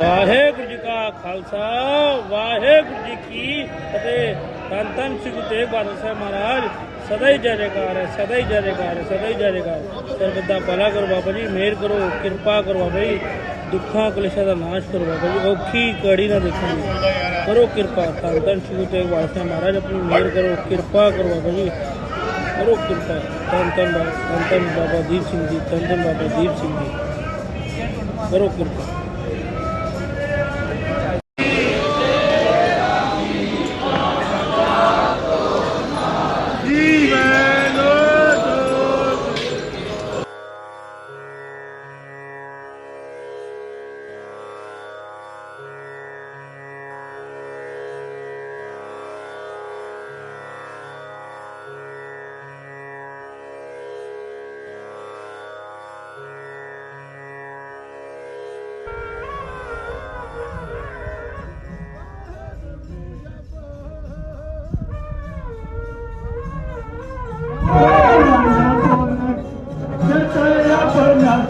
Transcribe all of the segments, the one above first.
ਵਾਹਿਗੁਰੂ ਜੀ ਕਾ ਖਾਲਸਾ, ਵਾਹਿਗੁਰੂ ਜੀ ਕੀ ਫਤਿਹ। ਧੰਨ ਧੰਨ ਸ੍ਰੀ ਗੁਰੂ ਤੇਗ ਬਹਾਦਰ ਸਾਹਿਬ ਮਹਾਰਾਜ, ਸਦਾ ਹੀ ਜੈ ਜੈਕਾਰ ਹੈ, ਸਦਾ ਹੀ ਜੈ ਜੈਕਾਰ ਹੈ, ਸਦਾ ਹੀ ਜੈ ਜੈਕਾਰ ਸਰਬਤ ਦਾ ਭਲਾ ਕਰੋ ਬਾਬਾ ਜੀ, ਮਿਹਰ ਕਰੋ, ਕਿਰਪਾ ਕਰੋ ਬਾਬਾ ਜੀ, ਦੁੱਖਾਂ, ਕਲੇਸ਼ਾਂ ਦਾ ਨਾਸ਼ ਕਰੋ ਬਾਬਾ ਜੀ, ਔਖੀ ਕੜੀ ਨਾ ਦੇਖਾਂਗੇ ਕਰੋ ਕਿਰਪਾ, ਧੰਨ ਧੰਨ ਸ੍ਰੀ ਗੁਰੂ ਤੇਗ ਬਹਾਦਰ ਸਾਹਿਬ ਮਹਾਰਾਜ, ਆਪਣੀ ਮਿਹਰ ਕਰੋ, ਕਿਰਪਾ ਕਰੋ ਬਾਬਾ ਜੀ। ਕਰੋ ਕਿਰਪਾ, ਧੰਨ ਧੰਨ ਬਾਬਾ, ਧੰਨ ਧੰਨ ਬਾਬਾ ਦੀਪ ਸਿੰਘ ਜੀ, ਧੰਨ ਧੰਨ ਬਾਬਾ ਦੀਪ ਸਿੰਘ ਜੀ। ਕਰੋ ਕਿਰਪਾ।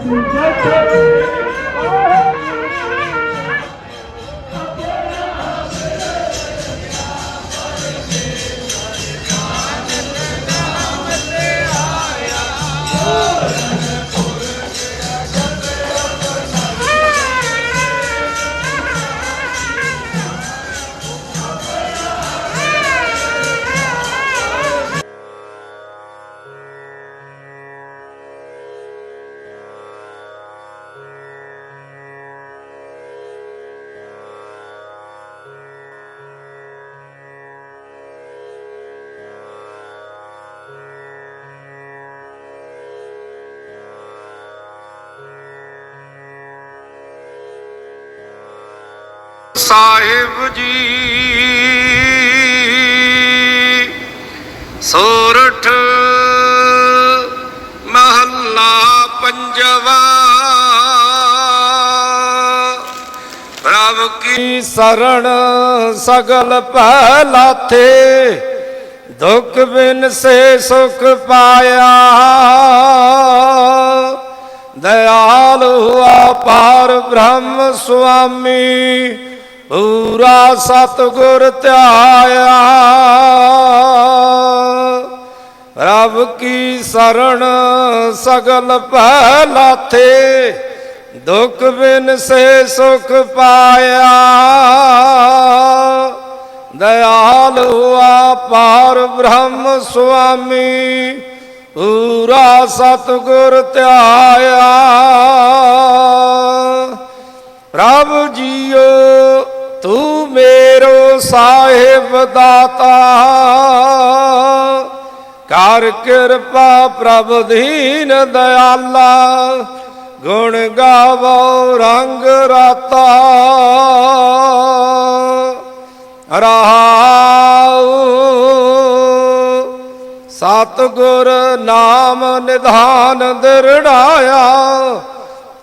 Gerçekten. ਸਾਹਿਬ ਜੀ। ਸੋਰਠ ਮਹੱਲਾ ਪੰਜਵਾ। ਪ੍ਰਭ ਕੀ ਸਰਣ ਸਗਲ ਪਹਿਲਾ ਲਾਥੇ ਦੁਖ ਬਿਨ ਸੇ ਸੁਖ ਪਾਇਆ। ਦਇਆਲ ਹੁਆ ਪਾਰ ਬ੍ਰਹਮ ਸੁਆਮੀ ਪੂਰਾ ਸਤਗੁਰ ਧਿਆਇਆ। ਰਬ ਕੀ ਸਰਣ ਸਗਲ ਪਹਿ ਲਾਥੇ ਦੁਖ ਬਿਨ ਸੇ ਸੁਖ ਪਾਇਆ। ਦਇਆਲ ਹੁਆ ਪਾਰ ਬ੍ਰਹਮ ਸੁਆਮੀ, ਪੂਰਾ ਸਤਗੁਰ ਧਿਆਇਆ। ਪ੍ਰਭ ਜੀ ਸਾਹਿਬ ਦਾਤਾ, ਕਰ ਕਿਰਪਾ ਪ੍ਰਭ ਦੀਨ ਦਇਆਲਾ ਗੁਣ ਗਾਵੋ ਰੰਗ ਰਾਤਾ। ਰਹਾਉ ਸਤਗੁਰ ਨਾਮ ਨਿਧਾਨ ਦਿਰੜਾਇਆ,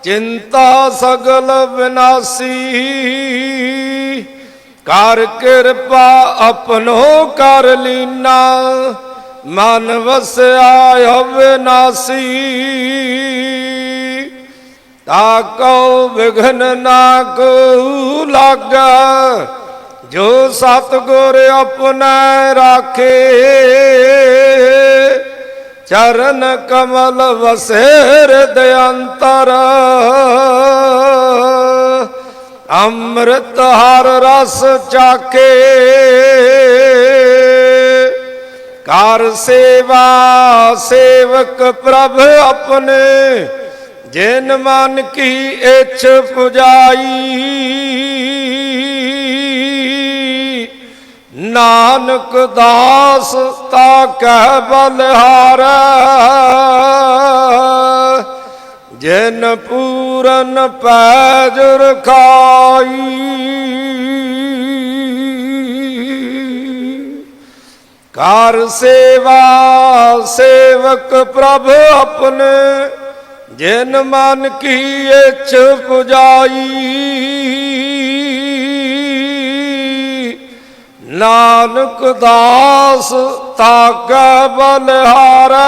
ਚਿੰਤਾ ਸਗਲ ਵਿਨਾਸੀ। ਕਰ ਕਿਰਪਾ ਆਪਣੋ ਕਰ ਲੀਨਾ, ਮਨ ਵਸਿਆ ਹੋਵੇ ਅਵਿਨਾਸੀ ਤਾ ਕਉ ਵਿਘਨ ਨਾ ਕੋ ਲਾਗਾ, ਜੋ ਸਤਗੁਰ ਆਪਣਾ ਰਾਖੇ। ਚਰਨ ਕਮਲ ਵਸੇ ਹਿਰਦਿ ਅੰਤਰ ਅੰਮ੍ਰਿਤ ਹਰ ਰਸ ਚਾਕੇ। ਕਰ ਸੇਵਾ ਸੇਵਕ ਪ੍ਰਭ ਆਪਣੇ, ਜਿਨ ਮਨ ਕੀ ਇੱਛ ਪੁਜਾਈ। ਨਾਨਕ ਦਾਸ ਤਾ ਕਹਿ ਬਲਿਹਾਰੈ। ਜਿਨ ਪੂਰਨ ਪੈਜ ਰਖਾਈ। ਕਰ ਸੇਵਾ ਸੇਵਕ ਪ੍ਰਭ ਆਪਣੇ, ਜਿਨ ਮਨ ਕੀ ਇੱਛ ਪੁਜਾਈ। ਨਾਨਕ ਦਾਸ ਤਾਕੈ ਬਲਿਹਾਰੈ।